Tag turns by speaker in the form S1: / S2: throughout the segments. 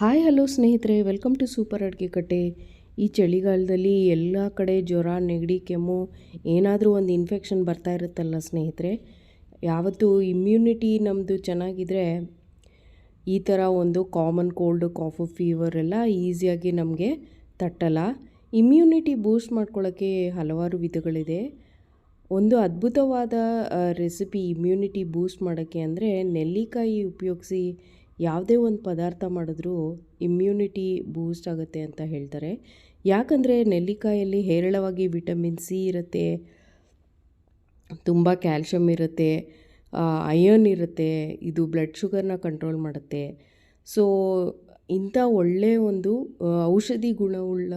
S1: Hi, hello ಸ್ನೇಹಿತರೆ. Welcome to super Aduge Katte. ಈ ಚಳಿಗಾಲದಲ್ಲಿ ಎಲ್ಲ ಕಡೆ ಜ್ವರ, ನೆಗಡಿ, ಕೆಮ್ಮು, ಏನಾದರೂ ಒಂದು ಇನ್ಫೆಕ್ಷನ್ ಬರ್ತಾ ಇರುತ್ತಲ್ಲ ಸ್ನೇಹಿತರೆ. ಯಾವತ್ತೂ ಇಮ್ಯುನಿಟಿ ನಮ್ಮದು ಚೆನ್ನಾಗಿದ್ದರೆ ಈ ಥರ ಒಂದು ಕಾಮನ್ ಕೋಲ್ಡ್ ಕಾಫು ಫೀವರ್ ಎಲ್ಲ ಈಸಿಯಾಗಿ ನಮಗೆ ತಟ್ಟಲ್ಲ. ಇಮ್ಯುನಿಟಿ ಬೂಸ್ಟ್ ಮಾಡ್ಕೊಳ್ಳೋಕ್ಕೆ ಹಲವಾರು ವಿಧಗಳಿದೆ. ಒಂದು ಅದ್ಭುತವಾದ ರೆಸಿಪಿ ಇಮ್ಯುನಿಟಿ ಬೂಸ್ಟ್ ಮಾಡೋಕ್ಕೆ ಅಂದರೆ ನೆಲ್ಲಿಕಾಯಿ ಉಪಯೋಗಿಸಿ ಯಾವುದೇ ಒಂದು ಪದಾರ್ಥ ಮಾಡಿದ್ರೂ ಇಮ್ಯುನಿಟಿ ಬೂಸ್ಟ್ ಆಗುತ್ತೆ ಅಂತ ಹೇಳ್ತಾರೆ. ಯಾಕಂದರೆ ನೆಲ್ಲಿಕಾಯಲ್ಲಿ ಹೇರಳವಾಗಿ ವಿಟಮಿನ್ ಸಿ ಇರುತ್ತೆ, ತುಂಬ ಕ್ಯಾಲ್ಶಿಯಮ್ ಇರುತ್ತೆ ಅಯರ್ನ್ ಇರುತ್ತೆ, ಇದು ಬ್ಲಡ್ ಶುಗರ್ನ ಕಂಟ್ರೋಲ್ ಮಾಡುತ್ತೆ. ಸೊ ಇಂಥ ಒಳ್ಳೆಯ ಒಂದು ಔಷಧಿ ಗುಣವುಳ್ಳ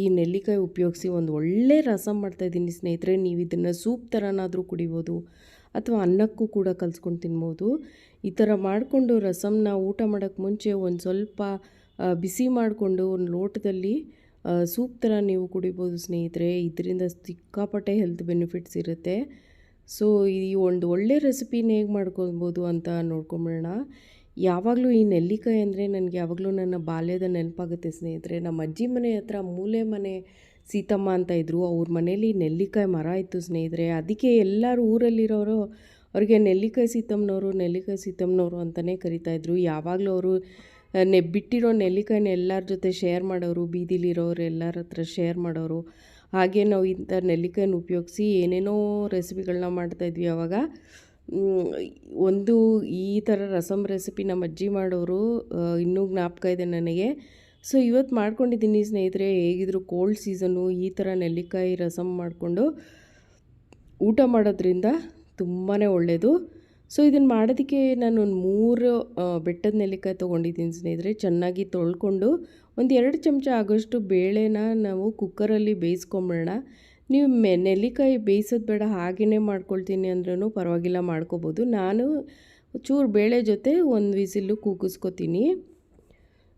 S1: ಈ ನೆಲ್ಲಿಕಾಯಿ ಉಪಯೋಗಿಸಿ ಒಂದು ಒಳ್ಳೆ ರಸ ಮಾಡ್ತಾಯಿದ್ದೀನಿ ಸ್ನೇಹಿತರೆ. ನೀವು ಇದನ್ನು ಸೂಪ್ ಥರನಾದರೂ ಕುಡಿಬೋದು. ಅಥವಾ ಅನ್ನಕ್ಕೂ ಕೂಡ ಕಲ್ಸ್ಕೊಂಡು ತಿನ್ಬೋದು. ಈ ಥರ ಮಾಡಿಕೊಂಡು ರಸಮ್ನ ಊಟ ಮಾಡೋಕ್ಕೆ ಮುಂಚೆ ಒಂದು ಸ್ವಲ್ಪ ಬಿಸಿ ಮಾಡಿಕೊಂಡು ಒಂದು ಲೋಟದಲ್ಲಿ ಸೂಪ್ ಥರ ನೀವು ಕುಡಿಬೋದು ಸ್ನೇಹಿತರೆ. ಇದರಿಂದ ಸಿಕ್ಕಾಪಟ್ಟೆ ಹೆಲ್ತ್ ಬೆನಿಫಿಟ್ಸ್ ಇರುತ್ತೆ. ಸೊ ಈ ಒಂದು ಒಳ್ಳೆ ರೆಸಿಪಿನ ಹೇಗೆ ಮಾಡ್ಕೊಬೋದು ಅಂತ ನೋಡ್ಕೊಂಬಿಡೋಣ ಯಾವಾಗಲೂ ಈ ನೆಲ್ಲಿಕಾಯಿ ಅಂದರೆ ನನಗೆ ಯಾವಾಗಲೂ ನನ್ನ ಬಾಲ್ಯದ ನೆನಪಾಗುತ್ತೆ ಸ್ನೇಹಿತರೆ. ನಮ್ಮ ಅಜ್ಜಿ ಮನೆ ಹತ್ರ ಮೂಲೆ ಮನೆ ಸೀತಮ್ಮ ಅಂತ ಇದ್ದರು ಅವ್ರ ಮನೇಲಿ ನೆಲ್ಲಿಕಾಯಿ ಮರ ಇತ್ತು ಸ್ನೇಹಿತರೆ. ಅದಕ್ಕೆ ಎಲ್ಲರೂ ಊರಲ್ಲಿರೋರು ಅವ್ರಿಗೆ ನೆಲ್ಲಿಕಾಯಿ ಸೀತಮ್ಮನವರು ನೆಲ್ಲಿಕಾಯಿ ಸೀತಮ್ಮನವರು ಅಂತಲೇ ಕರಿತಾಯಿದ್ರು ಯಾವಾಗಲೂ ಅವರು ನೆ, ಬಿಟ್ಟಿರೋ ನೆಲ್ಲಿಕಾಯಿನ ಎಲ್ಲರ ಜೊತೆ ಶೇರ್ ಮಾಡೋರು, ಬೀದಿಲಿರೋರು ಎಲ್ಲರ ಹತ್ರ ಶೇರ್ ಮಾಡೋರು. ಹಾಗೆ ನಾವು ಇಂಥ ನೆಲ್ಲಿಕಾಯಿನ ಉಪಯೋಗಿಸಿ ಏನೇನೋ ರೆಸಿಪಿಗಳನ್ನ ಮಾಡ್ತಾಯಿದ್ವಿ ಆವಾಗ ಒಂದು ಈ ಥರ ರಸಮ್ ರೆಸಿಪಿ ನಮ್ಮ ಅಜ್ಜಿ ಮಾಡೋರು ಇನ್ನೂ ಜ್ಞಾಪಕ ಇದೆ ನನಗೆ. ಸೊ, ಇವತ್ತು ಮಾಡ್ಕೊಂಡಿದ್ದೀನಿ ಸ್ನೇಹಿತರೆ, ಹೇಗಿದ್ರು ಕೋಲ್ಡ್ ಸೀಸನ್ನು ಈ ಥರ ನೆಲ್ಲಿಕಾಯಿ ರಸಂ ಮಾಡಿಕೊಂಡು ಊಟ ಮಾಡೋದ್ರಿಂದ ತುಂಬಾ ಒಳ್ಳೆಯದು ಸೊ ಇದನ್ನು ಮಾಡೋದಕ್ಕೆ ನಾನು ಒಂದು ಮೂರು ಬೆಟ್ಟದ ನೆಲ್ಲಿಕಾಯಿ ತೊಗೊಂಡಿದ್ದೀನಿ ಸ್ನೇಹಿತರೆ, ಚೆನ್ನಾಗಿ ತೊಳ್ಕೊಂಡು ಒಂದು ಎರಡು ಚಮಚ ಆಗೋಷ್ಟು ಬೇಳೆನ ನಾವು ಕುಕ್ಕರಲ್ಲಿ ಬೇಯಿಸ್ಕೊಂಬಿಡೋಣ. ನೀವು ನೆಲ್ಲಿಕಾಯಿ ಬೇಯಿಸೋದು ಬೇಡ ಹಾಗೆಯೇ ಮಾಡ್ಕೊಳ್ತೀನಿ ಅಂದ್ರೂ ಪರವಾಗಿಲ್ಲ, ಮಾಡ್ಕೋಬೋದು. ನಾನು ಚೂರು ಬೇಳೆ ಜೊತೆ ಒಂದು ವಿಸಿಲು ಕೂಗಿಸ್ಕೊತೀನಿ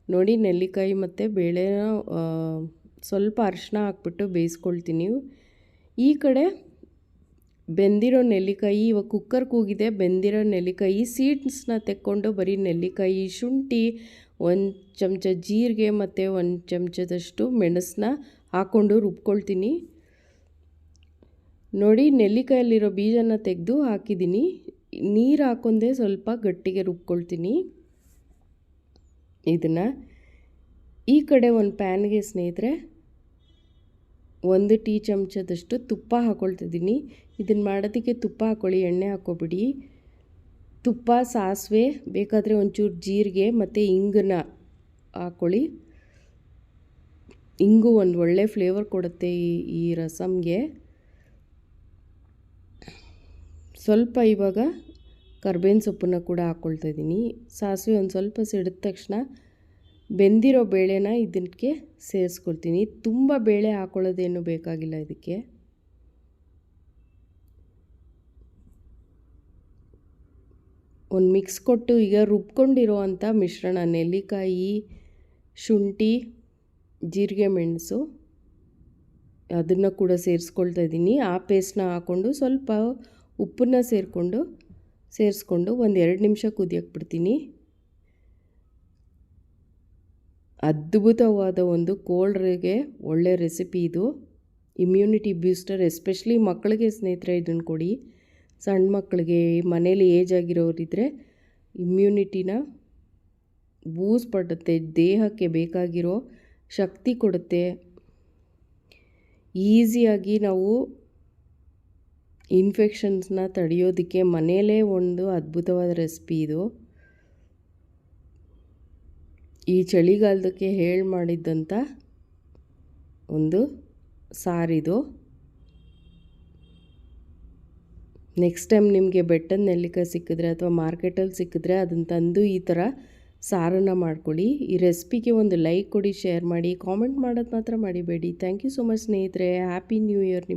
S1: ನೋಡಿ, ನೆಲ್ಲಿಕಾಯಿ ಮತ್ತು ಬೇಳೆನ ಸ್ವಲ್ಪ ಅರಿಶಿನ ಹಾಕ್ಬಿಟ್ಟು ಬೇಯಿಸ್ಕೊಳ್ತೀನಿ ಈ ಕಡೆ ಬೆಂದಿರೋ ನೆಲ್ಲಿಕಾಯಿ, ಇವಾಗ ಕುಕ್ಕರ್ ಕೂಗಿದೆ, ಬೆಂದಿರೋ ನೆಲ್ಲಿಕಾಯಿ, ಸೀಡ್ಸ್ನ ತೆಕ್ಕೊಂಡು ಬರೀ ನೆಲ್ಲಿಕಾಯಿ, ಶುಂಠಿ, ಒಂದು ಚಮಚ ಜೀರಿಗೆ ಮತ್ತು ಒಂದು ಚಮಚದಷ್ಟು ಮೆಣಸನ್ನ ಹಾಕ್ಕೊಂಡು ರುಬ್ಕೊಳ್ತೀನಿ. ನೋಡಿ, ನೆಲ್ಲಿಕಾಯಲ್ಲಿರೋ ಬೀಜನ ತೆಗೆದು ಹಾಕಿದ್ದೀನಿ. ನೀರು ಹಾಕೊಂಡೆ ಸ್ವಲ್ಪ ಗಟ್ಟಿಗೆ ರುಬ್ಕೊಳ್ತೀನಿ. ಇದನ್ನು ಈ ಕಡೆ ಒಂದು ಪ್ಯಾನ್ಗೆ ಸ್ನೇಹಿತರೆ, ಒಂದು ಟೀ ಚಮಚದಷ್ಟು ತುಪ್ಪ ಹಾಕ್ಕೊಳ್ತಿದ್ದೀನಿ ಇದನ್ನು ಮಾಡೋದಕ್ಕೆ ತುಪ್ಪ ಹಾಕ್ಕೊಳ್ಳಿ ಎಣ್ಣೆ ಹಾಕ್ಕೊಬಿಡಿ ತುಪ್ಪ, ಸಾಸಿವೆ, ಬೇಕಾದರೆ ಒಂಚೂರು ಜೀರಿಗೆ ಮತ್ತು ಇಂಗನ್ನ ಹಾಕ್ಕೊಳ್ಳಿ ಇಂಗು ಒಂದು ಒಳ್ಳೆ ಫ್ಲೇವರ್ ಕೊಡುತ್ತೆ ಈ ಈ ರಸಮ್ಗೆ ಸ್ವಲ್ಪ ಇವಾಗ ಕರ್ಬೇವಿನ ಸೊಪ್ಪನ್ನು ಕೂಡ ಹಾಕ್ಕೊಳ್ತಾ ಇದ್ದೀನಿ. ಸಾಸಿವೆ ಒಂದು ಸ್ವಲ್ಪ ಸಿಡಿದ ತಕ್ಷಣ ಬೆಂದಿರೋ ಬೇಳೆನ ಇದಕ್ಕೆ ಸೇರಿಸ್ಕೊಳ್ತೀನಿ. ತುಂಬ ಬೇಳೆ ಹಾಕ್ಕೊಳ್ಳೋದೇನು ಬೇಕಾಗಿಲ್ಲ ಇದಕ್ಕೆ. ಒಂದು ಮಿಕ್ಸ್ ಕೊಟ್ಟು ಈಗ ರುಬ್ಕೊಂಡಿರೋ ಅಂಥ ಮಿಶ್ರಣ, ನೆಲ್ಲಿಕಾಯಿ, ಶುಂಠಿ, ಜೀರಿಗೆ, ಮೆಣಸು ಅದನ್ನು ಕೂಡ ಸೇರಿಸ್ಕೊಳ್ತಾ ಇದ್ದೀನಿ. ಆ ಪೇಸ್ಟ್ನ ಹಾಕ್ಕೊಂಡು ಸ್ವಲ್ಪ ಉಪ್ಪನ್ನು ಸೇರಿಕೊಂಡು, ಸೇರಿಸ್ಕೊಂಡು ಒಂದು ಎರಡು ನಿಮಿಷ ಕುದಿಯಕ್ಕೆ ಬಿಡ್ತೀನಿ. ಅದ್ಭುತವಾದ ಒಂದು ಕೋಲ್ಡ್ರಿಗೆ ಒಳ್ಳೆ ರೆಸಿಪಿ ಇದು. ಇಮ್ಯುನಿಟಿ ಬೂಸ್ಟರ್, ಎಸ್ಪೆಷಲಿ ಮಕ್ಕಳಿಗೆ ಸ್ನೇಹಿತರೆ ಇದನ್ನು ಕೊಡಿ. ಸಣ್ಣ ಮಕ್ಕಳಿಗೆ, ಮನೇಲಿ ಏಜ್ ಆಗಿರೋರಿದ್ದರೆ ಇಮ್ಯುನಿಟಿನ ಬೂಸ್ ಪಡುತ್ತೆ, ದೇಹಕ್ಕೆ ಬೇಕಾಗಿರೋ ಶಕ್ತಿ ಕೊಡುತ್ತೆ. ಈಸಿಯಾಗಿ ನಾವು ಇನ್ಫೆಕ್ಷನ್ಸ್ನ ತಡೆಯೋದಕ್ಕೆ ಮನೆಯಲ್ಲೇ ಒಂದು ಅದ್ಭುತವಾದ ರೆಸಿಪಿ ಇದು. ಈ ಚಳಿಗಾಲದಕ್ಕೆ ಹೇಳಿ ಮಾಡಿದ್ದಂಥ ಒಂದು ಸಾರಿದು ನೆಕ್ಸ್ಟ್ ಟೈಮ್ ನಿಮಗೆ ಬೆಟ್ಟದ ನೆಲ್ಲಿಕಾಯಿ ಸಿಕ್ಕಿದ್ರೆ ಅಥವಾ ಮಾರ್ಕೆಟಲ್ಲಿ ಸಿಕ್ಕಿದ್ರೆ ಅದನ್ನು ತಂದು ಈ ಥರ ಸಾರನ್ನು ಮಾಡ್ಕೊಳ್ಳಿ ಈ ರೆಸಿಪಿಗೆ ಒಂದು ಲೈಕ್ ಕೊಡಿ, ಶೇರ್ ಮಾಡಿ, ಕಾಮೆಂಟ್ ಮಾಡೋದು ಮಾತ್ರ ಮಾಡಿಬೇಡಿ ಥ್ಯಾಂಕ್ ಯು ಸೊ ಮಚ್ ಸ್ನೇಹಿತರೆ. ಹ್ಯಾಪಿ ನ್ಯೂ ಇಯರ್ ನಿಮ್ಮ